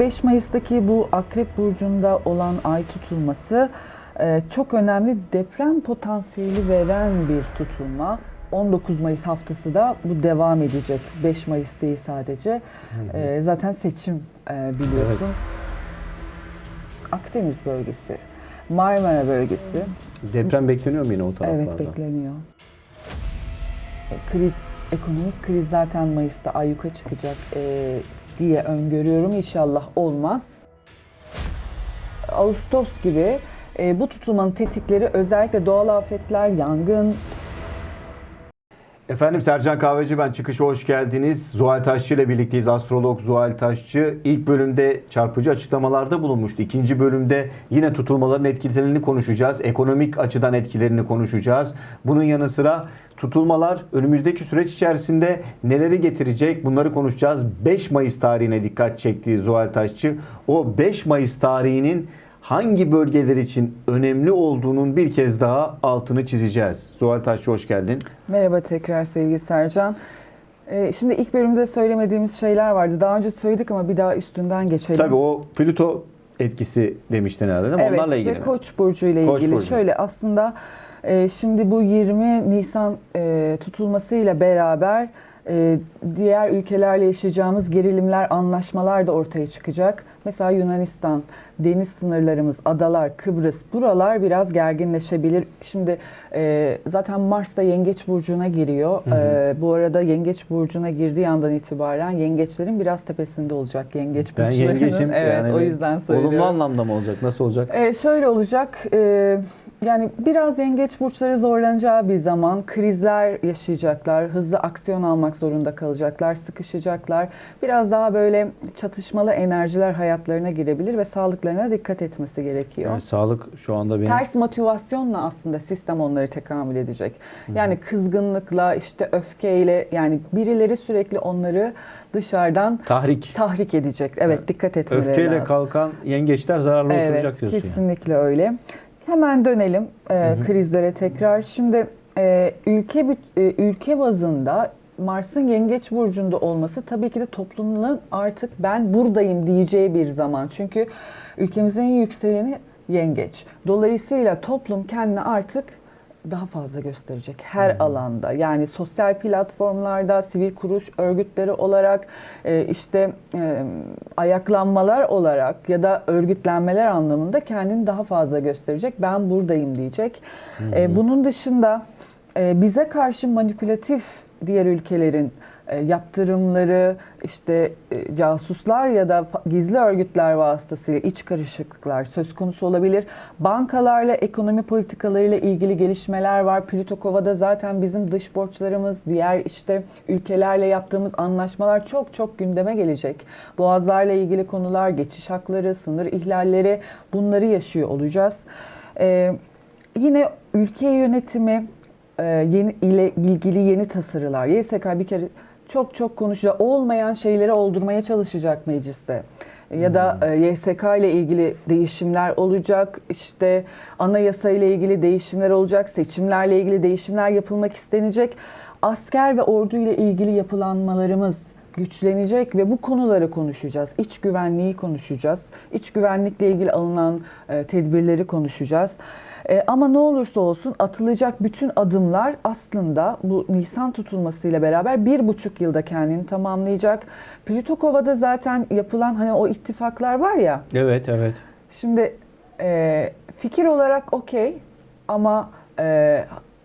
5 Mayıs'taki bu Akrep Burcu'nda olan ay tutulması e, çok önemli deprem potansiyeli veren bir tutulma. 19 Mayıs haftası da bu devam edecek. 5 Mayıs değil sadece. E, zaten seçim e, biliyorsun. Akdeniz bölgesi, Marmara bölgesi. Deprem bekleniyor mu yine o taraflarda? Evet bekleniyor. Kriz, ekonomik kriz zaten Mayıs'ta ayyuka çıkacak diye öngörüyorum. İnşallah olmaz. Ağustos gibi e, bu tutulmanın tetikleri özellikle doğal afetler, yangın, Efendim Sercan Kahveci ben çıkışa hoş geldiniz. Zuhal Taşçı ile birlikteyiz. Astrolog Zuhal Taşçı ilk bölümde çarpıcı açıklamalarda bulunmuştu. İkinci bölümde yine tutulmaların etkilerini konuşacağız. Ekonomik açıdan etkilerini konuşacağız. Bunun yanı sıra tutulmalar önümüzdeki süreç içerisinde neleri getirecek bunları konuşacağız. 5 Mayıs tarihine dikkat çekti Zuhal Taşçı. O 5 Mayıs tarihinin hangi bölgeler için önemli olduğunun bir kez daha altını çizeceğiz. Zuhal Taşçı hoş geldin. Merhaba tekrar sevgili Sercan. Ee, şimdi ilk bölümde söylemediğimiz şeyler vardı. Daha önce söyledik ama bir daha üstünden geçelim. Tabii o Plüto etkisi demiştin herhalde değil mi? Evet Onlarla ilgili ve mi? Koç burcu ile Koç ilgili. burcu. Şöyle aslında e, şimdi bu 20 Nisan e, tutulmasıyla beraber e, diğer ülkelerle yaşayacağımız gerilimler, anlaşmalar da ortaya çıkacak. Mesela Yunanistan, deniz sınırlarımız, adalar, Kıbrıs buralar biraz gerginleşebilir. Şimdi e, zaten Mars da Yengeç burcuna giriyor. E, bu arada Yengeç burcuna girdiği andan itibaren yengeçlerin biraz tepesinde olacak yengeç Ben burçlarının. yengeçim. Evet, yani o yüzden söylüyorum. Olumlu anlamda mı olacak? Nasıl olacak? Ee, şöyle olacak. e, yani biraz yengeç burçları zorlanacağı bir zaman krizler yaşayacaklar, hızlı aksiyon almak zorunda kalacaklar, sıkışacaklar. Biraz daha böyle çatışmalı enerjiler hayatlarına girebilir ve sağlıklarına dikkat etmesi gerekiyor. Yani sağlık şu anda benim Ters motivasyonla aslında sistem onları tekamül edecek. Yani kızgınlıkla, işte öfkeyle yani birileri sürekli onları dışarıdan tahrik. tahrik edecek. Evet, dikkat etmeleri Öfkeyle lazım. kalkan yengeçler zararlı Evet, oturacak diyorsun yani. kesinlikle öyle. Hemen dönelim e, krizlere tekrar. Şimdi e, ülke e, ülke bazında Mars'ın Yengeç burcunda olması tabii ki de toplumun artık ben buradayım diyeceği bir zaman. Çünkü ülkemizin yükseleni Yengeç. Dolayısıyla toplum kendini artık daha fazla gösterecek her alanda. Yani sosyal platformlarda, sivil kuruluş örgütleri olarak, e, işte e, ayaklanmalar olarak ya da örgütlenmeler anlamında kendini daha fazla gösterecek. Ben buradayım diyecek. E, bunun dışında e, bize karşı manipülatif diğer ülkelerin e, yaptırımları, işte e, casuslar ya da gizli örgütler vasıtasıyla iç karışıklıklar söz konusu olabilir. Bankalarla, ekonomi politikalarıyla ilgili gelişmeler var. Plüto Kova'da zaten bizim dış borçlarımız, diğer işte ülkelerle yaptığımız anlaşmalar çok çok gündeme gelecek. Boğazlarla ilgili konular, geçiş hakları, sınır ihlalleri bunları yaşıyor olacağız. E, yine ülke yönetimi, e, yeni ile ilgili yeni tasarılar. YSK bir kere çok çok konuşacak. Olmayan şeyleri oldurmaya çalışacak mecliste. Ya da e, YSK ile ilgili değişimler olacak. İşte anayasa ile ilgili değişimler olacak. Seçimlerle ilgili değişimler yapılmak istenecek. Asker ve ordu ile ilgili yapılanmalarımız güçlenecek ve bu konuları konuşacağız. İç güvenliği konuşacağız. İç güvenlikle ilgili alınan e, tedbirleri konuşacağız. E, ama ne olursa olsun atılacak bütün adımlar aslında bu Nisan tutulmasıyla beraber bir buçuk yılda kendini tamamlayacak. Plüto Kova'da zaten yapılan hani o ittifaklar var ya. Evet, evet. Şimdi e, fikir olarak okey ama e,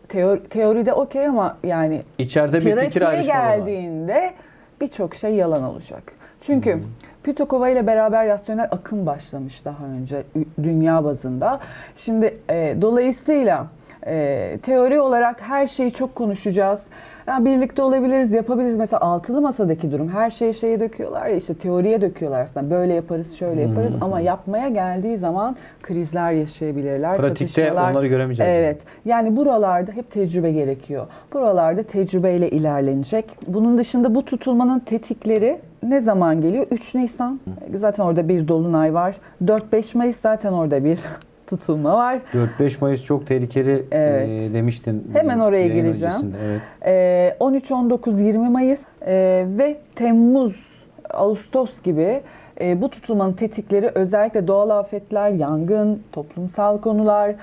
teori, teoride okey ama yani İçeride bir fikir pratiğe ayrışmaları var. geldiğinde birçok şey yalan olacak. Çünkü Pitokova ile beraber rasyonel akım başlamış daha önce dünya bazında. Şimdi e, dolayısıyla e, teori olarak her şeyi çok konuşacağız. Ya birlikte olabiliriz, yapabiliriz. Mesela altılı masadaki durum her şeyi şeye döküyorlar ya işte teoriye döküyorlar aslında. Böyle yaparız, şöyle yaparız ama yapmaya geldiği zaman krizler yaşayabilirler. Pratikte çatışmalar. onları göremeyeceğiz yani. Evet. Yani buralarda hep tecrübe gerekiyor. Buralarda tecrübeyle ilerlenecek. Bunun dışında bu tutulmanın tetikleri ne zaman geliyor? 3 Nisan. Zaten orada bir dolunay var. 4-5 Mayıs zaten orada bir tutulma var. 4-5 Mayıs çok tehlikeli Evet. e, demiştin. Hemen oraya gireceğim. Evet. Ee, 13-19-20 Mayıs ee, ve Temmuz Ağustos gibi e, bu tutulmanın tetikleri özellikle doğal afetler, yangın, toplumsal konular,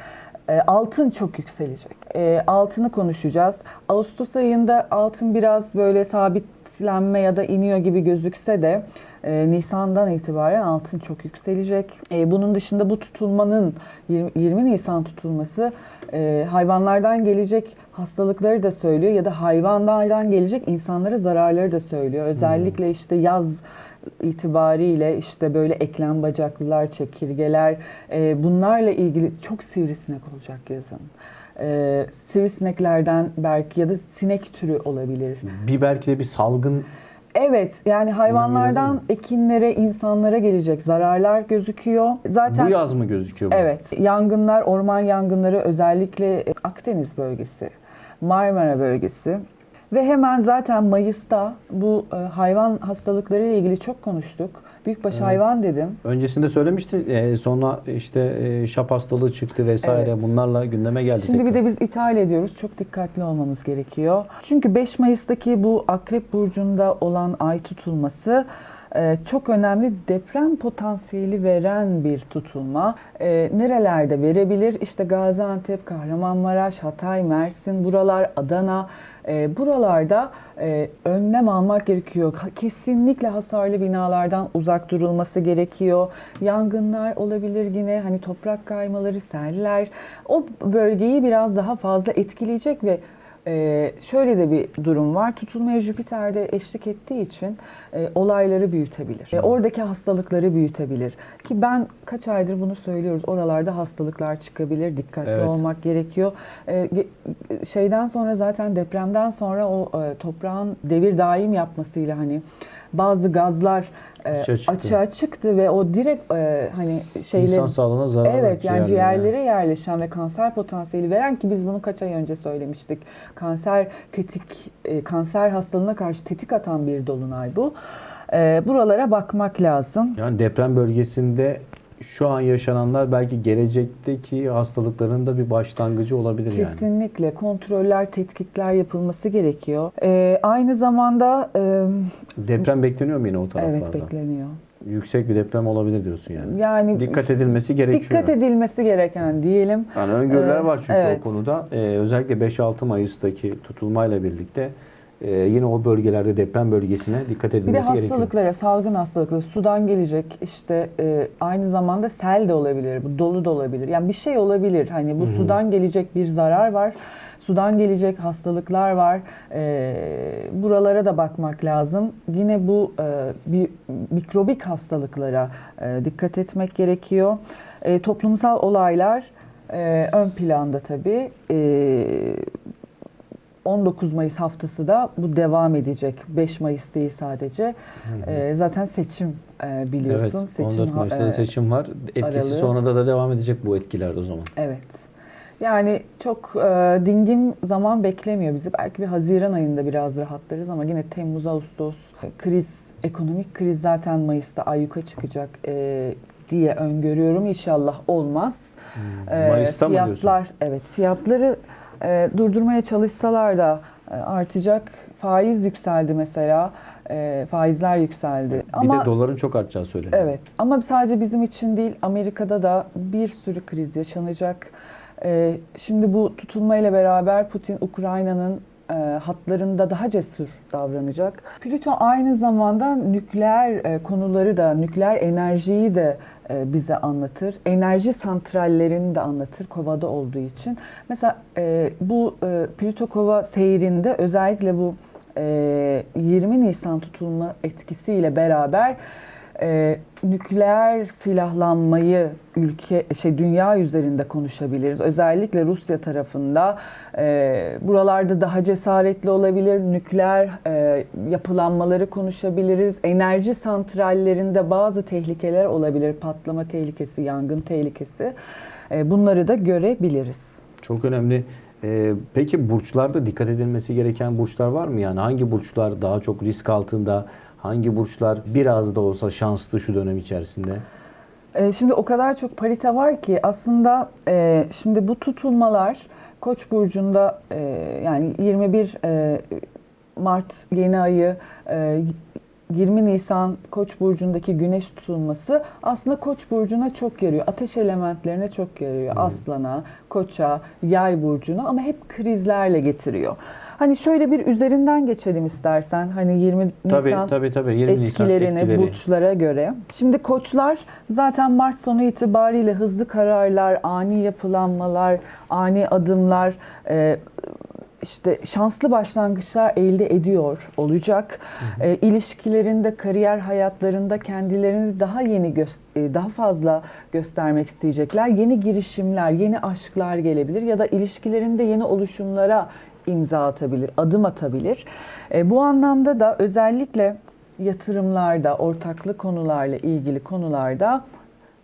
e, altın çok yükselecek. E, altını konuşacağız. Ağustos ayında altın biraz böyle sabitlenme ya da iniyor gibi gözükse de e, Nisan'dan itibaren altın çok yükselecek. E, bunun dışında bu tutulmanın 20, 20 Nisan tutulması e, hayvanlardan gelecek hastalıkları da söylüyor ya da hayvanlardan gelecek insanlara zararları da söylüyor. Özellikle işte yaz itibariyle işte böyle eklem bacaklılar, çekirgeler e, bunlarla ilgili çok sivrisinek olacak yazın. E, sivrisineklerden belki ya da sinek türü olabilir. Bir belki de bir salgın Evet yani hayvanlardan ekinlere, insanlara gelecek zararlar gözüküyor. Zaten bu yaz mı gözüküyor bu? Evet, yangınlar, orman yangınları özellikle Akdeniz bölgesi, Marmara bölgesi ve hemen zaten Mayıs'ta bu e, hayvan hastalıkları ile ilgili çok konuştuk. Büyükbaş Evet. hayvan dedim. Öncesinde söylemiştin e, sonra işte e, şap hastalığı çıktı vesaire Evet. bunlarla gündeme geldi Şimdi bir tekrar. de biz ithal ediyoruz. Çok dikkatli olmamız gerekiyor. Çünkü 5 Mayıs'taki bu Akrep Burcu'nda olan ay tutulması e, çok önemli deprem potansiyeli veren bir tutulma. E, nerelerde verebilir? İşte Gaziantep, Kahramanmaraş, Hatay, Mersin, buralar, Adana. E, buralarda önlem almak gerekiyor. Kesinlikle hasarlı binalardan uzak durulması gerekiyor. Yangınlar olabilir yine hani toprak kaymaları, seller o bölgeyi biraz daha fazla etkileyecek ve e, şöyle de bir durum var. Tutulmaya Jüpiter'de eşlik ettiği için e, olayları büyütebilir. E, oradaki hastalıkları büyütebilir. Ki ben kaç aydır bunu söylüyoruz. Oralarda hastalıklar çıkabilir. Dikkatli Evet. olmak gerekiyor. E, şeyden sonra zaten depremden sonra o e, toprağın devir daim yapmasıyla hani bazı gazlar e, Açığa çıktı. açığa çıktı ve o direkt e, hani şeyler İnsan sağlığına zarar Evet yani ciğerlere yerleşen ve kanser potansiyeli veren ki biz bunu kaç ay önce söylemiştik. Kanser tetik e, kanser hastalığına karşı tetik atan bir dolunay bu. E, buralara bakmak lazım. Yani deprem bölgesinde şu an yaşananlar belki gelecekteki hastalıkların da bir başlangıcı olabilir yani. Kesinlikle kontroller, tetkikler yapılması gerekiyor. E, aynı zamanda e, Deprem bekleniyor mu yine o taraflarda? evet bekleniyor. Yüksek bir deprem olabilir diyorsun yani. Yani Dikkat edilmesi gerekiyor. dikkat edilmesi gereken diyelim. Yani öngörüler Ee, var çünkü evet. o konuda. Ee, özellikle 5-6 Mayıs'taki tutulmayla birlikte e, yine o bölgelerde deprem bölgesine dikkat Bir de edilmesi gerekiyor. hastalıklara, salgın hastalıkları, sudan gelecek işte e, aynı zamanda sel de olabilir, bu dolu da olabilir. Yani bir şey olabilir. Hani bu sudan gelecek bir zarar var. Sudan gelecek hastalıklar var. E, buralara da bakmak lazım. Yine bu e, bir mikrobik hastalıklara e, dikkat etmek gerekiyor. E, toplumsal olaylar e, ön planda tabii. E, 19 Mayıs haftası da bu devam edecek. 5 Mayıs değil sadece. Ee, zaten seçim e, biliyorsun. Evet, seçim 14 Mayıs'ta da e, seçim var. Etkisi aralığı. sonra da, devam edecek bu etkiler o zaman. Evet. Yani çok e, dingin zaman beklemiyor bizi. Belki bir Haziran ayında biraz rahatlarız ama yine Temmuz, Ağustos e, kriz, ekonomik kriz zaten Mayıs'ta ayyuka çıkacak e, diye öngörüyorum. İnşallah olmaz. E, Mayıs'ta mı diyorsun? fiyatlar, evet fiyatları e, durdurmaya çalışsalar da e, artacak. Faiz yükseldi mesela. E, faizler yükseldi. Bir ama de doların çok artacağı söyleniyor. Evet ama sadece bizim için değil Amerika'da da bir sürü kriz yaşanacak. Ee, şimdi bu tutulmayla beraber Putin Ukrayna'nın e, hatlarında daha cesur davranacak. Plüton aynı zamanda nükleer e, konuları da, nükleer enerjiyi de e, bize anlatır. Enerji santrallerini de anlatır kovada olduğu için. Mesela e, bu e, Plüto kova seyrinde özellikle bu e, 20 Nisan tutulma etkisiyle beraber e, nükleer silahlanmayı ülke şey dünya üzerinde konuşabiliriz. Özellikle Rusya tarafında e, buralarda daha cesaretli olabilir. Nükleer e, yapılanmaları konuşabiliriz. Enerji santrallerinde bazı tehlikeler olabilir. Patlama tehlikesi, yangın tehlikesi. E, bunları da görebiliriz. Çok önemli. Ee, peki burçlarda dikkat edilmesi gereken burçlar var mı? Yani hangi burçlar daha çok risk altında? Hangi burçlar biraz da olsa şanslı şu dönem içerisinde? E, Şimdi o kadar çok parite var ki aslında e, şimdi bu tutulmalar Koç burcunda e, yani 21 e, Mart yeni ayı e, 20 Nisan Koç burcundaki güneş tutulması aslında Koç burcuna çok yarıyor. Ateş elementlerine çok yarıyor. Aslana, Koça, Yay burcuna ama hep krizlerle getiriyor. Hani şöyle bir üzerinden geçelim istersen. Hani 20 Tabii Nisan tabii tabii 20 Nisan etkilerini etkileri. burçlara göre. Şimdi koçlar zaten Mart sonu itibariyle hızlı kararlar, ani yapılanmalar, ani adımlar, e, işte şanslı başlangıçlar elde ediyor olacak. E, ilişkilerinde, kariyer hayatlarında kendilerini daha yeni e, daha fazla göstermek isteyecekler. Yeni girişimler, yeni aşklar gelebilir ya da ilişkilerinde yeni oluşumlara imza atabilir, adım atabilir. E, bu anlamda da özellikle yatırımlarda, ortaklı konularla ilgili konularda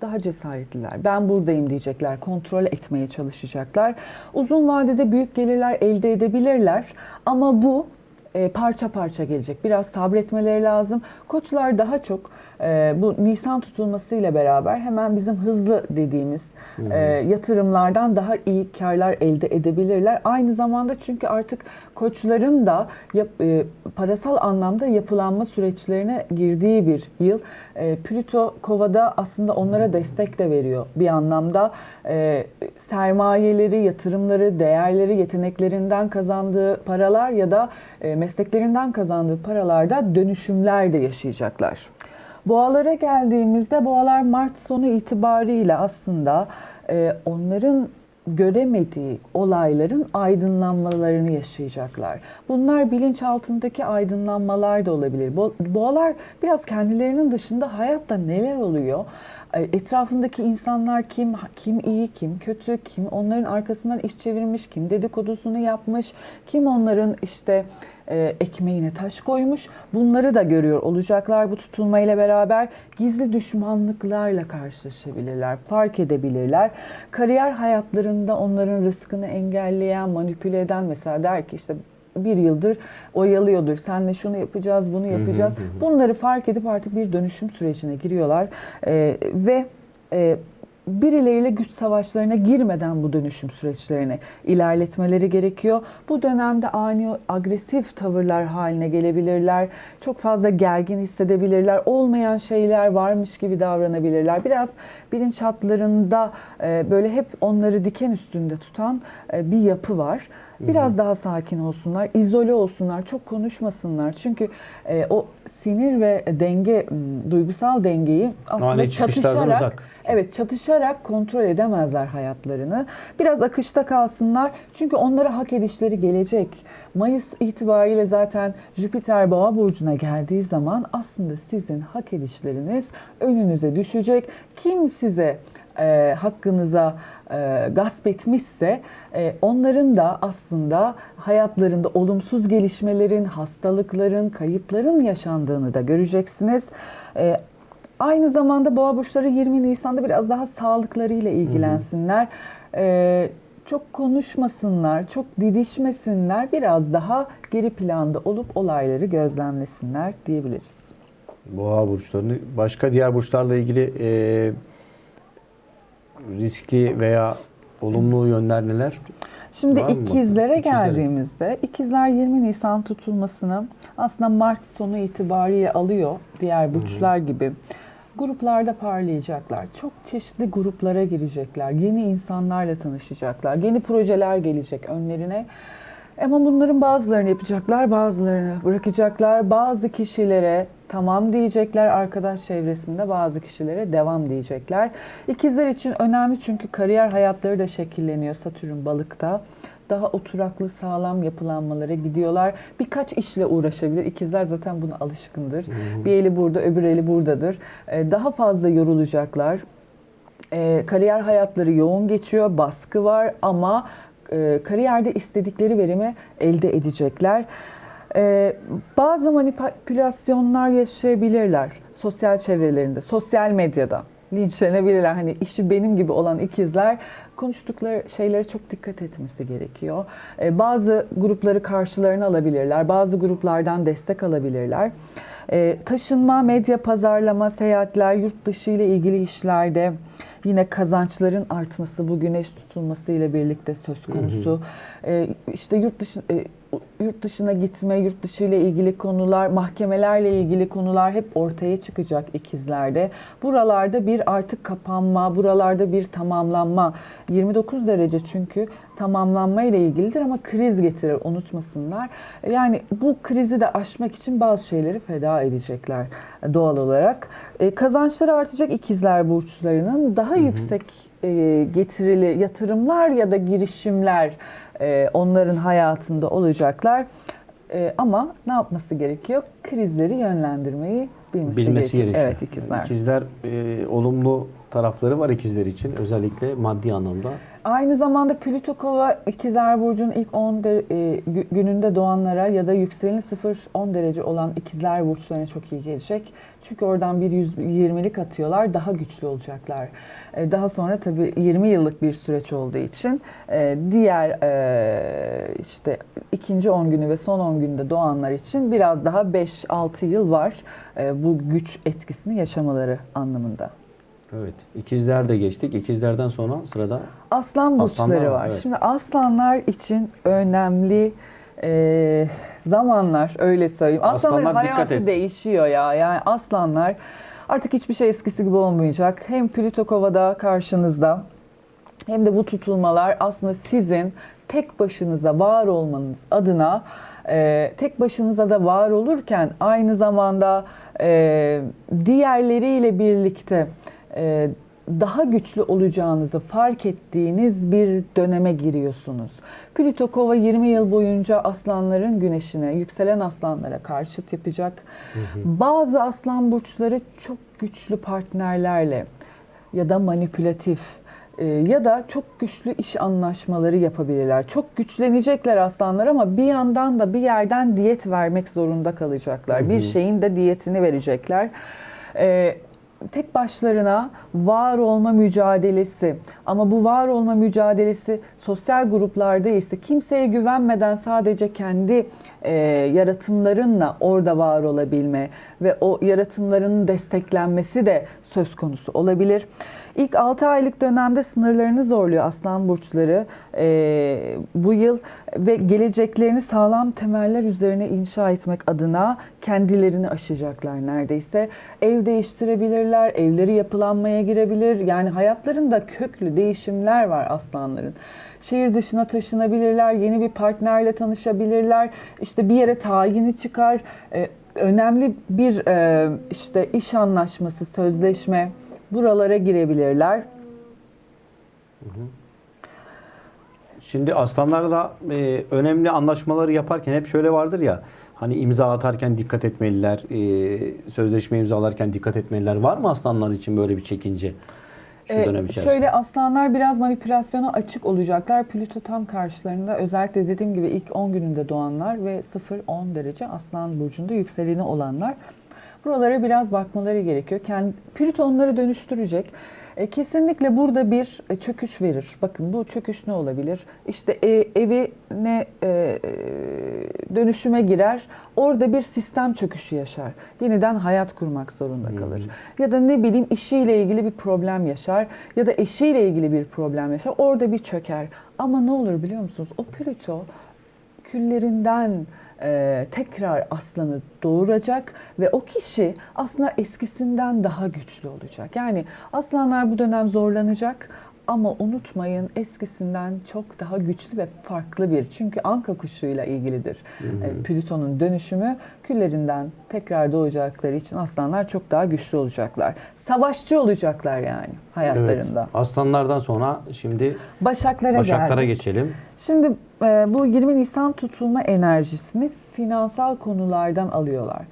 daha cesaretliler. Ben buradayım diyecekler. Kontrol etmeye çalışacaklar. Uzun vadede büyük gelirler elde edebilirler. Ama bu e, parça parça gelecek. Biraz sabretmeleri lazım. Koçlar daha çok e, bu Nisan tutulmasıyla beraber hemen bizim hızlı dediğimiz e, yatırımlardan daha iyi karlar elde edebilirler. Aynı zamanda çünkü artık koçların da yap- e, parasal anlamda yapılanma süreçlerine girdiği bir yıl. E, Plüto Kova'da aslında onlara destek de veriyor. Bir anlamda e, sermayeleri, yatırımları, değerleri, yeteneklerinden kazandığı paralar ya da e, mesleklerinden kazandığı paralarda dönüşümler de yaşayacaklar. Boğalara geldiğimizde boğalar Mart sonu itibariyle aslında e, onların göremediği olayların aydınlanmalarını yaşayacaklar. Bunlar bilinç altındaki aydınlanmalar da olabilir. Bo- Boğalar biraz kendilerinin dışında hayatta neler oluyor? E, Etrafındaki insanlar kim, kim iyi, kim kötü, kim onların arkasından iş çevirmiş, kim dedikodusunu yapmış, kim onların işte e, ekmeğine taş koymuş. Bunları da görüyor olacaklar bu tutulmayla beraber. Gizli düşmanlıklarla karşılaşabilirler, fark edebilirler. Kariyer hayatlarında onların rızkını engelleyen, manipüle eden mesela der ki işte bir yıldır oyalıyordur. Senle şunu yapacağız, bunu yapacağız. Bunları fark edip artık bir dönüşüm sürecine giriyorlar. E, ve e, birileriyle güç savaşlarına girmeden bu dönüşüm süreçlerini ilerletmeleri gerekiyor. Bu dönemde ani agresif tavırlar haline gelebilirler. Çok fazla gergin hissedebilirler. Olmayan şeyler varmış gibi davranabilirler. Biraz bilinçaltlarında e, böyle hep onları diken üstünde tutan e, bir yapı var. Biraz daha sakin olsunlar, izole olsunlar, çok konuşmasınlar. Çünkü e, o sinir ve denge, duygusal dengeyi aslında Ani çatışarak uzak. Evet çatışarak kontrol edemezler hayatlarını. Biraz akışta kalsınlar çünkü onlara hak edişleri gelecek. Mayıs itibariyle zaten Jüpiter Boğa burcuna geldiği zaman aslında sizin hak edişleriniz önünüze düşecek. Kim size e, hakkınıza e, gasp etmişse e, onların da aslında hayatlarında olumsuz gelişmelerin, hastalıkların, kayıpların yaşandığını da göreceksiniz. E, Aynı zamanda boğa burçları 20 Nisan'da biraz daha sağlıklarıyla ilgilensinler. Ee, çok konuşmasınlar, çok didişmesinler. Biraz daha geri planda olup olayları gözlemlesinler diyebiliriz. Boğa burçlarını başka diğer burçlarla ilgili e, riskli veya olumlu yönler neler? Şimdi Var? İkizlere. geldiğimizde ikizler 20 Nisan tutulmasını aslında Mart sonu itibariyle alıyor diğer burçlar gibi. Gruplarda parlayacaklar. Çok çeşitli gruplara girecekler. Yeni insanlarla tanışacaklar. Yeni projeler gelecek önlerine. Ama bunların bazılarını yapacaklar, bazılarını bırakacaklar. Bazı kişilere tamam diyecekler arkadaş çevresinde, bazı kişilere devam diyecekler. İkizler için önemli çünkü kariyer hayatları da şekilleniyor Satürn balıkta. Daha oturaklı, sağlam yapılanmalara gidiyorlar. Birkaç işle uğraşabilir. İkizler zaten buna alışkındır. Bir eli burada, öbür eli buradadır. Ee, Daha fazla yorulacaklar. E, kariyer hayatları yoğun geçiyor, baskı var ama e, kariyerde istedikleri verimi elde edecekler. E, bazı manipülasyonlar yaşayabilirler sosyal çevrelerinde, sosyal medyada. Linçlenebilirler. Hani işi benim gibi olan ikizler konuştukları şeylere çok dikkat etmesi gerekiyor. E, bazı grupları karşılarına alabilirler, bazı gruplardan destek alabilirler. E, taşınma, medya pazarlama, seyahatler, yurt dışı ile ilgili işlerde yine kazançların artması bu güneş tutulması ile birlikte söz konusu. E, işte yurt dışı e, yurt dışına gitme, yurt dışı ile ilgili konular, mahkemelerle ilgili konular hep ortaya çıkacak ikizlerde. Buralarda bir artık kapanma, buralarda bir tamamlanma. 29 derece çünkü tamamlanma ile ilgilidir ama kriz getirir unutmasınlar. Yani bu krizi de aşmak için bazı şeyleri feda edecekler doğal olarak. E, kazançları artacak ikizler burçlarının daha yüksek e, getirili yatırımlar ya da girişimler e, onların hayatında olacaklar. E, ama ne yapması gerekiyor? Krizleri yönlendirmeyi bilmesi, Bilmesi gerekiyor. Evet ikizler. İkizler e, olumlu tarafları var ikizler için özellikle maddi anlamda. Aynı zamanda Plüto Kova İkizler Burcu'nun ilk 10 de- e, gü- gününde doğanlara ya da yükseleni 0-10 derece olan İkizler Burçlarına çok iyi gelecek. Çünkü oradan bir 120'lik atıyorlar, daha güçlü olacaklar. E, daha sonra tabii 20 yıllık bir süreç olduğu için e, diğer e, işte ikinci 10 günü ve son 10 günde doğanlar için biraz daha 5-6 yıl var e, bu güç etkisini yaşamaları anlamında. Evet. İkizler de geçtik. İkizlerden sonra sırada Aslan Aslanlar burçları var, evet. Şimdi aslanlar için önemli e, zamanlar öyle söyleyeyim. Aslanların Aslanlar dikkat hayatı etsin. değişiyor ya. Yani aslanlar artık hiçbir şey eskisi gibi olmayacak. Hem Plüto Kova'da karşınızda hem de bu tutulmalar aslında sizin tek başınıza var olmanız adına e, tek başınıza da var olurken aynı zamanda e, diğerleriyle birlikte e, daha güçlü olacağınızı fark ettiğiniz bir döneme giriyorsunuz. Plüto Kova 20 yıl boyunca aslanların güneşine, yükselen aslanlara karşıt yapacak. Bazı aslan burçları çok güçlü partnerlerle ya da manipülatif e, ya da çok güçlü iş anlaşmaları yapabilirler. Çok güçlenecekler aslanlar ama bir yandan da bir yerden diyet vermek zorunda kalacaklar. Bir şeyin de diyetini verecekler. E, tek başlarına var olma mücadelesi ama bu var olma mücadelesi sosyal gruplarda ise kimseye güvenmeden sadece kendi e, yaratımlarınla orada var olabilme ve o yaratımlarının desteklenmesi de söz konusu olabilir. İlk 6 aylık dönemde sınırlarını zorluyor aslan burçları e, bu yıl ve geleceklerini sağlam temeller üzerine inşa etmek adına kendilerini aşacaklar neredeyse. Ev değiştirebilirler, evleri yapılanmaya girebilir. Yani hayatlarında köklü değişimler var aslanların. Şehir dışına taşınabilirler, yeni bir partnerle tanışabilirler. İşte bir yere tayini çıkar. E, önemli bir e, işte iş anlaşması, sözleşme buralara girebilirler. Şimdi aslanlar da e, önemli anlaşmaları yaparken hep şöyle vardır ya hani imza atarken dikkat etmeliler, e, sözleşme imzalarken dikkat etmeliler. Var mı aslanlar için böyle bir çekince şu Ee, dönem içerisinde? Şöyle aslanlar biraz manipülasyona açık olacaklar. Plüto tam karşılarında özellikle dediğim gibi ilk 10 gününde doğanlar ve 0-10 derece aslan burcunda yükseleni olanlar. Buralara biraz bakmaları gerekiyor. Kendi, Plüto onları dönüştürecek. E, kesinlikle burada bir e, çöküş verir. Bakın bu çöküş ne olabilir? İşte e, evi ne e, e, dönüşüme girer. Orada bir sistem çöküşü yaşar. Yeniden hayat kurmak zorunda kalır. Ya da ne bileyim işiyle ilgili bir problem yaşar ya da eşiyle ilgili bir problem yaşar. Orada bir çöker. Ama ne olur biliyor musunuz? O Plüto küllerinden e, tekrar aslanı doğuracak ve o kişi aslında eskisinden daha güçlü olacak. Yani aslanlar bu dönem zorlanacak ama unutmayın eskisinden çok daha güçlü ve farklı bir. Çünkü anka kuşuyla ilgilidir. E, Plüton'un dönüşümü küllerinden tekrar doğacakları için aslanlar çok daha güçlü olacaklar. Savaşçı olacaklar yani Evet. hayatlarında. Aslanlardan sonra şimdi Başaklara, Başaklara geldik. geçelim. Şimdi e, bu 20 Nisan tutulma enerjisini finansal konulardan alıyorlar.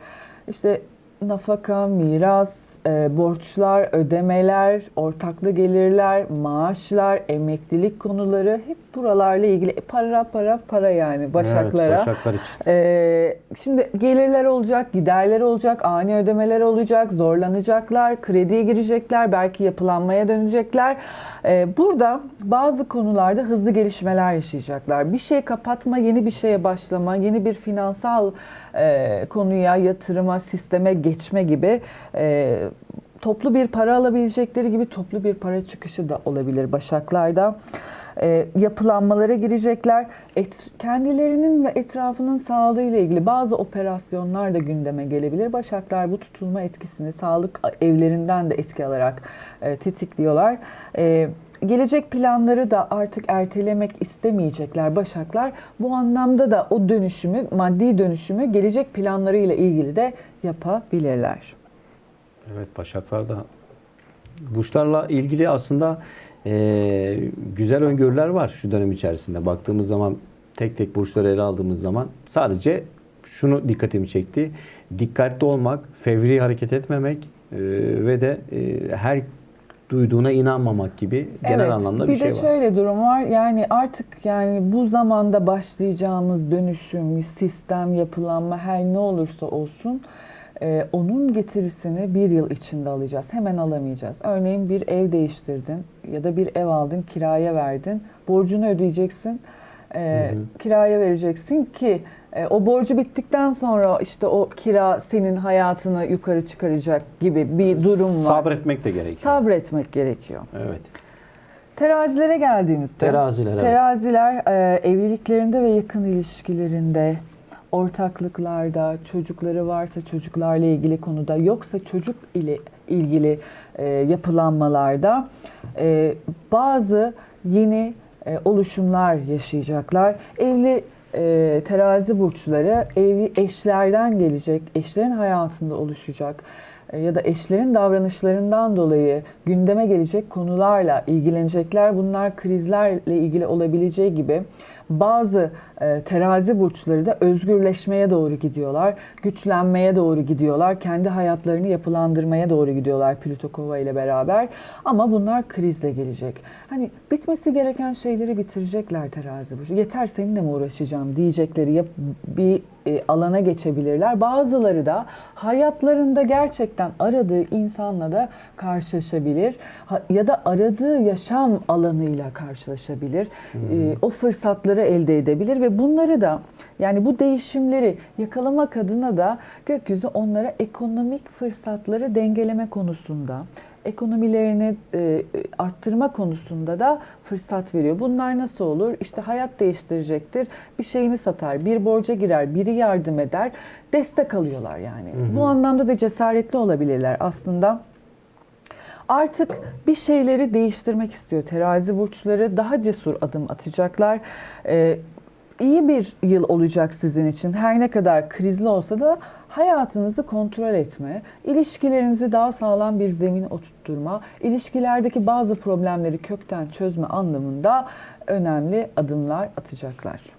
İşte nafaka, miras, e, borçlar, ödemeler, ortaklı gelirler, maaşlar, emeklilik konuları hep buralarla ilgili. E, para para para yani başaklara. Evet, Başaklar için. Ee, şimdi gelirler olacak, giderler olacak, ani ödemeler olacak, zorlanacaklar, krediye girecekler, belki yapılanmaya dönecekler. Ee, burada bazı konularda hızlı gelişmeler yaşayacaklar. Bir şey kapatma, yeni bir şeye başlama, yeni bir finansal e, konuya, yatırıma, sisteme geçme gibi e, toplu bir para alabilecekleri gibi toplu bir para çıkışı da olabilir Başaklar'da. E, yapılanmalara girecekler. Et- kendilerinin ve etrafının sağlığı ile ilgili bazı operasyonlar da gündeme gelebilir. Başaklar bu tutulma etkisini sağlık evlerinden de etki alarak e, tetikliyorlar. E, gelecek planları da artık ertelemek istemeyecekler Başaklar. Bu anlamda da o dönüşümü, maddi dönüşümü gelecek planlarıyla ilgili de yapabilirler. Evet Başaklar da burçlarla ilgili aslında e, güzel öngörüler var şu dönem içerisinde. Baktığımız zaman tek tek burçları ele aldığımız zaman sadece şunu dikkatimi çekti. Dikkatli olmak, fevri hareket etmemek e, ve de e, her duyduğuna inanmamak gibi genel Evet, anlamda bir, bir şey de var. şöyle durum var. Yani artık yani bu zamanda başlayacağımız dönüşüm, sistem, yapılanma her ne olursa olsun e, onun getirisini bir yıl içinde alacağız. Hemen alamayacağız. Örneğin bir ev değiştirdin ya da bir ev aldın, kiraya verdin. Borcunu ödeyeceksin. e, Hı hı. kiraya vereceksin ki e, o borcu bittikten sonra işte o kira senin hayatını yukarı çıkaracak gibi bir durum var. Sabretmek de gerekiyor. Sabretmek gerekiyor. evet. Terazilere geldiğimizde. Teraziler, evet. Teraziler e, evliliklerinde ve yakın ilişkilerinde, ortaklıklarda, çocukları varsa çocuklarla ilgili konuda, yoksa çocuk ile ilgili e, yapılanmalarda e, bazı yeni e, oluşumlar yaşayacaklar. Evli e, terazi burçları evli eşlerden gelecek, eşlerin hayatında oluşacak ya da eşlerin davranışlarından dolayı gündeme gelecek konularla ilgilenecekler. Bunlar krizlerle ilgili olabileceği gibi bazı e, terazi burçları da özgürleşmeye doğru gidiyorlar, güçlenmeye doğru gidiyorlar, kendi hayatlarını yapılandırmaya doğru gidiyorlar Plüto Kova ile beraber. Ama bunlar krizle gelecek. Hani bitmesi gereken şeyleri bitirecekler terazi burcu. Yeter seninle mi uğraşacağım diyecekleri bir e, alana geçebilirler. Bazıları da hayatlarında gerçekten aradığı insanla da karşılaşabilir Ha- ya da aradığı yaşam alanıyla karşılaşabilir. E, o fırsatları elde edebilir ve bunları da yani bu değişimleri yakalamak adına da gökyüzü onlara ekonomik fırsatları dengeleme konusunda ekonomilerini e, arttırma konusunda da fırsat veriyor. Bunlar nasıl olur? İşte hayat değiştirecektir. Bir şeyini satar, bir borca girer, biri yardım eder. Destek alıyorlar yani. Bu anlamda da cesaretli olabilirler aslında. Artık bir şeyleri değiştirmek istiyor. Terazi burçları daha cesur adım atacaklar. Ee, iyi bir yıl olacak sizin için. Her ne kadar krizli olsa da hayatınızı kontrol etme, ilişkilerinizi daha sağlam bir zemine oturtturma, ilişkilerdeki bazı problemleri kökten çözme anlamında önemli adımlar atacaklar.